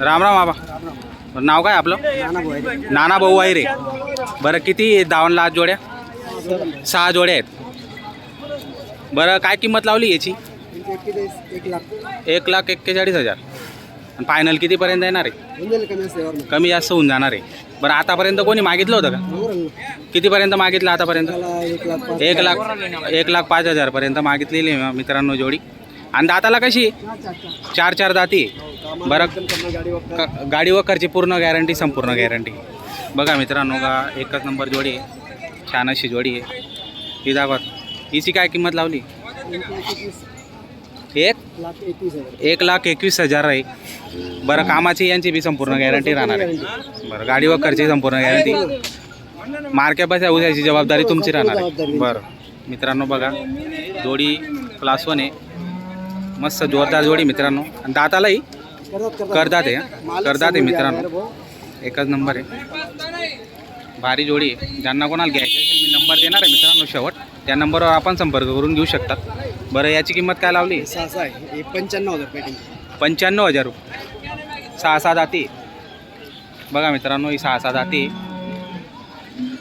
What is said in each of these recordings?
राम राम बाबा. नाव काय आपलं? नाना भाऊ आहे. रे. बरं किती दावणला आज जोड्या? सहा जोड्या आहेत. बरं काय किंमत लावली याची? एक लाख एक लाख एक्केचाळीस हजार. आणि फायनल कितीपर्यंत येणार आहे? कमी जास्त होऊन जाणार आहे. बरं आतापर्यंत कोणी मागितलं होतं का? कितीपर्यंत मागितलं आतापर्यंत? एक लाख एक लाख एक लाख पाच हजारपर्यंत मागितलेली आहे मित्रांनो जोडी. आणि दाताला कशी? चार चार दाती. बरं. गाडी क- गाडी वखरची पूर्ण गॅरंटी संपूर्ण गॅरंटी बघा मित्रांनो का एकच नंबर जोडी आहे. छान अशी जोडी आहे. ही दाखवा हिची काय किंमत लावली? एक? एक लाख एकवीस हजार आहे. बरं कामाची यांची बी संपूर्ण गॅरंटी राहणार आहे. बरं गाडी वखरची संपूर्ण गॅरंटी मार्के उद्याची जबाबदारी तुमची राहणार आहे. बरं. मित्रांनो बघा. जोडी क्लास वन आहे. मस्त जोरदार जोडी मित्रांनो. आणि दातालाही करदात आहे हं. करदात आहे मित्रांनो. एकच नंबर आहे. भारी जोडी आहे. ज्यांना कोणाला घ्यायची असेल मी नंबर देणार आहे मित्रांनो शेवट. त्या नंबरवर आपण संपर्क करून घेऊ शकतात. बरं याची किंमत काय लावली? सहा सहा आहे. हे पंच्याण्णव हजार पंच्याण्णव हजार रुपये. सहा सहा दाती. बघा मित्रांनो ही सहा सहा दाती.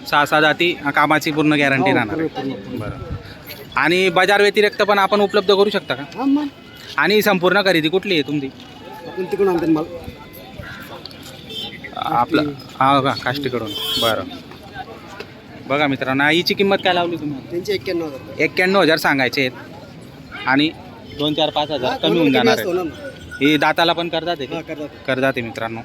सहा सहा दाती कामाची पूर्ण गॅरंटी राहणार आहे. बरं. आणि बाजार व्यतिरिक्त पण आपण उपलब्ध करू शकता का? हा आणि संपूर्ण खरेदी कुठली आहे तुमची? आपण तिकडून आणतो माल. आपलं हा का काष्टीकडून. बरं. बघा मित्रांनो हिची किंमत काय लावली तुम्ही? त्यांचे एक्क्याण्णव हजार. एक्क्याण्णव हजार सांगायचे आहेत. आणि दोन चार पाच हजार कमी होऊन जाणार आहे. ही दाताला पण करतात आहे का? करतात. करतात आहे मित्रांनो.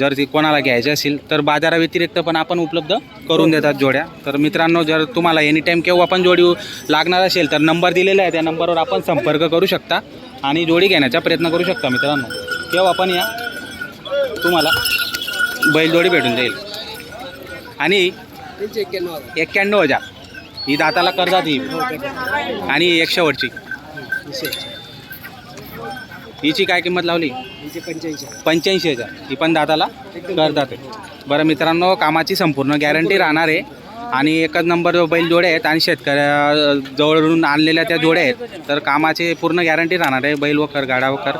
जर ती कोणाला घ्यायची असेल तर बाजाराव्यतिरिक्त पण आपण उपलब्ध करून देतात जोड्या. तर मित्रांनो जर तुम्हाला एनी टाईम केव्हा पण जोडी लागणार असेल तर नंबर दिलेला आहे त्या नंबरवर आपण संपर्क करू शकता आणि जोडी घेण्याचा प्रयत्न करू शकता मित्रांनो. केव्हा पण या तुम्हाला बैलजोडी भेटून जाईल. आणि एक्क्याण्णव हजार. ही दाताला कर्जात येईल. आणि एक शेवटची. हिची काय किंमत लावली? पंच्याऐंशी हजार. पंच्याऐंशी हजार. ही पण दाताला करतात आहे बरं मित्रांनो कामाची संपूर्ण गॅरंटी राहणार आहे. आणि एकच नंबर बैल जोड्या आहेत आणि शेतकऱ्या जवळून आणलेल्या त्या जोड्या आहेत तर कामाची पूर्ण गॅरंटी राहणार आहे. बैल वखर गाडा वखर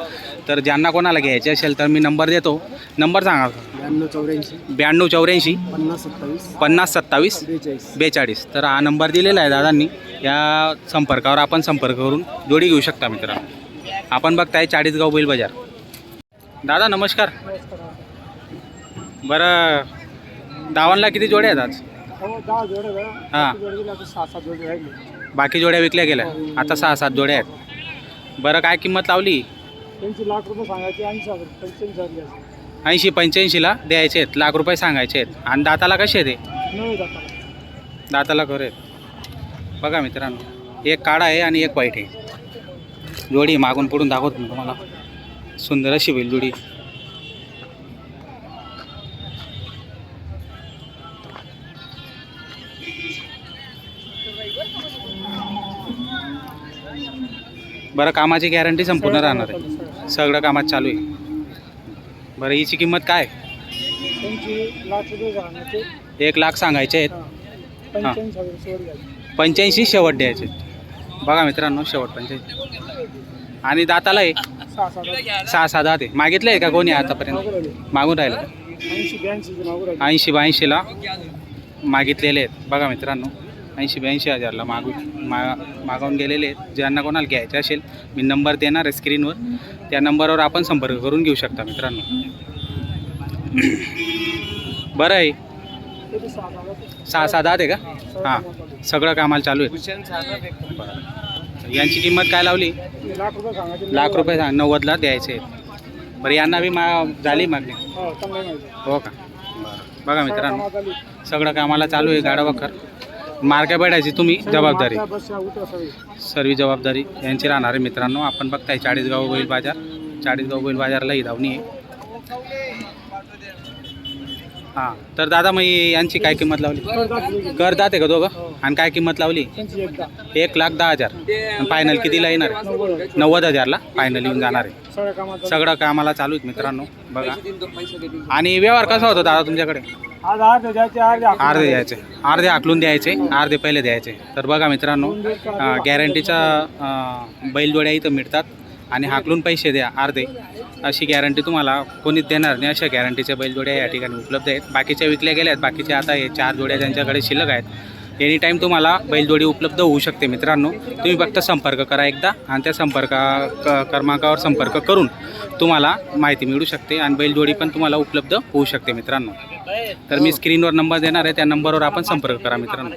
तर ज्यांना कोणाला घ्यायचे असेल तर मी नंबर देतो. नंबर सांगा. ब्याण्णव चौऱ्याऐंशी. ब्याण्णव चौऱ्याऐंशी. पन्नास सत्तावीस. पन्नास सत्तावीस. बेचाळीस. बेचाळीस. तर हा नंबर दिलेला आहे दादांनी. या संपर्कावर आपण संपर्क करून जोडी घेऊ शकता मित्रांनो. आपण बघताय चाळीसगाव बैल बाजार. दादा नमस्कार. बरं दावणला किती जोड्या आहेत आज? हो हां. बाकी जोड्या विकल्या गेल्या? आता सहा सात जोड्या आहेत. बरं काय किंमत लावली? लाख रुपये सांगायचे ऐंशी पंच्याऐंशीला द्यायचे आहेत लाख रुपये सांगायचे आहेत. आणि दाताला कसे आहेत ते दाताला. करे बघा मित्रांनो एक काळा आहे आणि एक वाईट आहे. जोडी मागून पुढून दाखवतो मी तुम्हाला. सुंदर अशी बैल जोडी. बरं कामाची गॅरंटी संपूर्ण राहणार आहे. सगळं कामात चालू आहे. बरं हिची किंमत काय? एक लाख सांगायचे आहेत. घ्यायचे. पंच्याऐंशी शेवट द्यायचे बघा मित्रांनो शेवट आणि दाताला आहे सहा सात सहा दात आहे. मागितलं आहे का कोणी आतापर्यंत? मागून राहिलं ऐंशी ब्याऐंशीला मागितलेले आहेत. बघा मित्रांनो ऐंशी ब्याऐंशी हजारला मागू मा मागवून गेलेले आहेत. ज्यांना कोणाला घ्यायचे असेल मी नंबर देणार आहे स्क्रीनवर. त्या नंबरवर आपण संपर्क करून घेऊ शकता मित्रांनो. बरं आहे. सहा सहा दात आहे का? हां. सगळं कामाला चालू आहे बरं यांची किंमत काय लावली? लाख रुपये सांगायचे लाख रुपये सांग नव्वदला द्यायचे. बरं यांना बी मा झाली मागणी? हो चांगलं हो का? बघा मित्रांनो आली. सगळं कामाला चालू आहे गाडा वखर मार्के बैठायची तुम्ही जबाबदारी. मागच्या बसच्या उतरा सगळी सर्व जबाबदारी यांची राहणार आहे मित्रांनो. आपण बघताय चाळीसगाव बैल बाजार. चाळीसगाव बैल बाजारला ही धावणी आहे. हां. तर दादा मग यांची काय किंमत लावली? करतात आहे का दोघं? आणि काय किंमत लावली? एक लाख दहा हजार. फायनल कितीला येणार? नव्वद हजारला फायनल येऊन जाणार आहे. सगळं कामाला चालू आहेत मित्रांनो बघा. आणि व्यवहार कसा होता दादा तुमच्याकडे? अर्धे द्यायचे. अर्धे अर्धे आकलून द्यायचे अर्धे पहिले द्यायचे. तर बघा मित्रांनो गॅरंटीच्या बैलजोड्या इथं मिळतात. आणि हाकलून पैसे द्या अर्धे. अशी गॅरंटी तुम्हाला कोणीच देणार नाही. अशा गॅरंटीच्या बैलजोड्या या ठिकाणी उपलब्ध आहेत. बाकीच्या विकल्या गेल्या आहेत. बाकीच्या आता हे चार जोड्या त्यांच्याकडे शिल्लक आहेत एनी टाईम तुम्हाला बैलजोडी उपलब्ध होऊ शकते मित्रांनो. तुम्ही फक्त संपर्क करा एकदा आणि त्या संपर्का क क्रमांकावर संपर्क करून तुम्हाला माहिती मिळू शकते आणि बैलजोडी पण तुम्हाला उपलब्ध होऊ शकते मित्रांनो. तर मी स्क्रीनवर नंबर देणार आहे. त्या नंबरवर आपण संपर्क करा मित्रांनो.